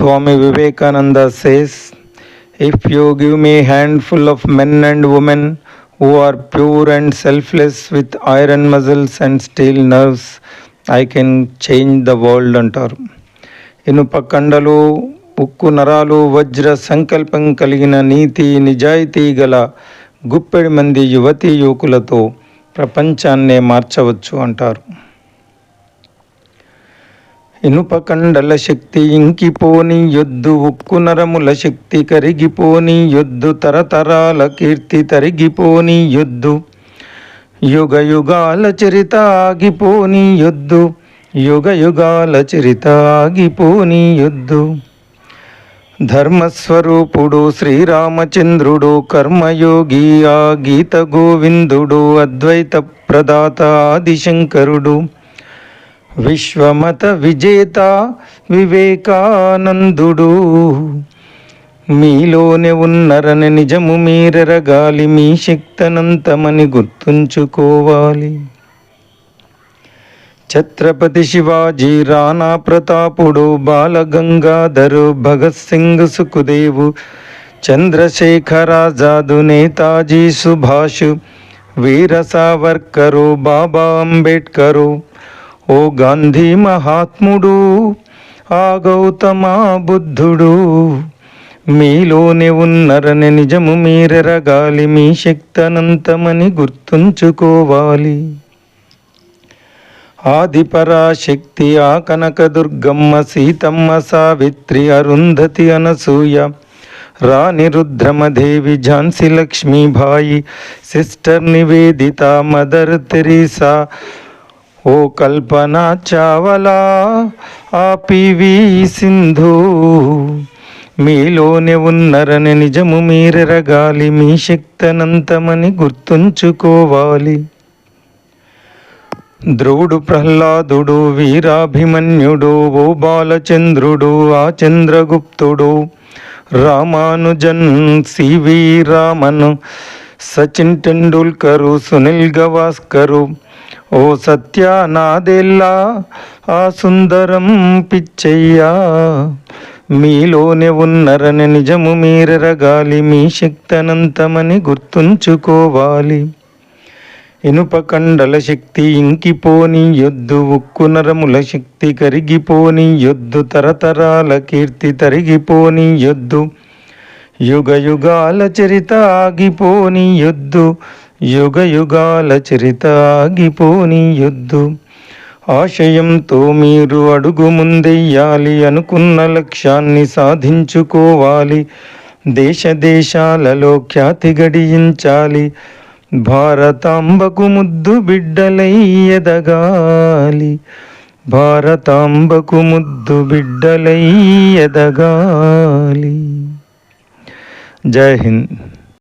Swami Vivekananda says, If you give me a handful of men and women who are pure and selfless with iron muscles and steel nerves, I can change the world అంటారు ఇనుప కండలు ఉక్కు నరాలు వజ్ర సంకల్పం కలిగిన నీతి నిజాయితీ గల గుప్పెడి మంది యువతీ యువకులతో ప్రపంచాన్నే మార్చవచ్చు అంటారు ఇనుపకండల శక్తి ఇంకిపోని యొద్దు ఉక్కు నరముల శక్తి కరిగిపోని యొద్దు తరతరాల కీర్తి తరిగిపోని యొద్దు. యుగ యుగాల చరిత ఆగిపోని యొద్దు. యుగ యుగాల చరిత ఆగిపోని యొద్దు. ధర్మస్వరూపుడు శ్రీరామచంద్రుడు కర్మయోగి ఆ గీత గోవిందుడు అద్వైత ప్రదాత ఆదిశంకరుడు. విశ్వమత విజేత వివేకానందుడు. మీలోనే ఉన్నరని నిజము మీరెరగాలి మీ శక్తనంతమని గుర్తుంచుకోవాలి. ఛత్రపతి శివాజీ రాణా ప్రతాపుడు బాలగంగాధరు భగత్ సింగ్ సుఖదేవు చంద్రశేఖరాజాదు నేతాజీ సుభాష్ వీర సావర్కరు బాబా అంబేడ్కరు ఓ గాంధీ మహాత్ముడు ఆ గౌతమ బుద్ధుడు మీలోనే ఉన్నరని నిజము మీరెరగాలి మీ శక్తనంతమని గుర్తుంచుకోవాలి. ఆదిపరాశక్తి ఆ Kanakadurgamma Seethamma Savitri Arundhati Anasuya Rani Rudramadevi Jhansi Lakshmibai sister Nivedita mother Teresa ఓ కల్పన చావలా ఆ పివి సింధు మీలోనే ఉన్నరని నిజము మీరెరగాలి మీ శక్తనంతమని గుర్తుంచుకోవాలి. ధ్రువుడు ప్రహ్లాదుడు వీరాభిమన్యుడు ఓ బాలచంద్రుడు ఆ చంద్రగుప్తుడు రామానుజన్ సివి రామన్ సచిన్ టెండూల్కరు సునీల్ గవాస్కరు ఓ సత్య నాదెల్లా ఆ సుందరం పిచ్చయ్యా. మీలోనే ఉన్నరని నిజము మీరెరగాలి మీ శక్తనంతమని గుర్తుంచుకోవాలి. ఇనుప కండల శక్తి ఇంకిపోని యొద్దు ఉక్కు నరముల శక్తి కరిగిపోని యొద్దు తరతరాల కీర్తి తరిగిపోని యొద్దు యుగ యుగాల చరిత ఆగిపోని యొద్దు యుగ యుగాల చరిత ఆగిపోని ఆశయంతో మీరు అడుగు ముందెయ్యాలి అనుకున్న లక్ష్యాన్ని సాధించుకోవాలి. దేశ దేశాలలో ఖ్యాతి గడియించాలి. భారతాంబకు ముద్దు బిడ్డలై ఎదగాలి. భారతాంబకు ముద్దు బిడ్డలై ఎదగాలి. జై హింద్.